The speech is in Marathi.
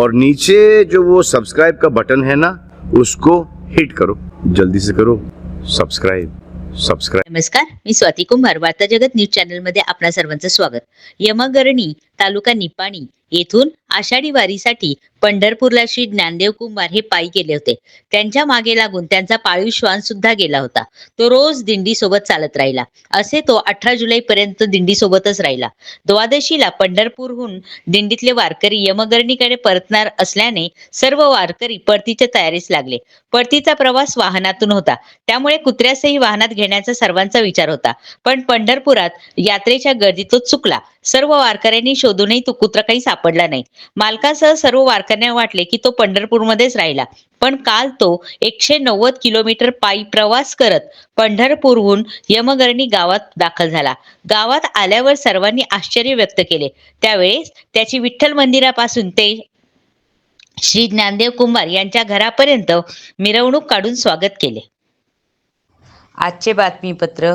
और नीचे जो वो सब्सक्राइब का बटन है ना उसको हिट करो। जल्दी से करो। सब्सक्राइब सबस्क्राइब नमस्कार मी स्वाती कुंभार वार्ता जगत न्यूज चॅनलमध्ये आपणा सर्वांचं स्वागत. यमगरणी तालुका निपाणी येथून आषाढी वारीसाठी पंढरपूरला श्री ज्ञानदेव कुंभार हे पायी गेले होते. त्यांच्या मागे लागून त्यांचा पाळीव श्वान सुद्धा गेला होता. तो रोज दिंडी सोबत चालत राहिला. असे तो अठरा जुलै पर्यंत दिंडी सोबतच राहिला. द्वादशीला पंढरपूरहून दिंडीतले वारकरी यमगरणीकडे परतणार असल्याने सर्व वारकरी परतीच्या तयारीस लागले. परतीचा प्रवास वाहनातून होता. त्यामुळे कुत्र्यासही वाहनात घेण्याचा सर्वांचा विचार होता. पण पंढरपुरात यात्रेच्या गर्दीत तो चुकला. सर्व वारकऱ्यांनी शोधूनही तो कुत्रा काही सापडला नाही. मालकासह सर्व वारकऱ्यांना वाटले की तो पंढरपूरमध्येच राहिला. पण काल तो एकशे नव्वद किलोमीटर पायी प्रवास करत पंढरपूरहून यमगरणी गावात दाखल झाला. गावात आल्यावर सर्वांनी आश्चर्य व्यक्त केले. त्यावेळेस त्याची विठ्ठल मंदिरापासून ते श्री ज्ञानदेव कुंभार यांच्या घरापर्यंत मिरवणूक काढून स्वागत केले. आजचे बातमीपत्र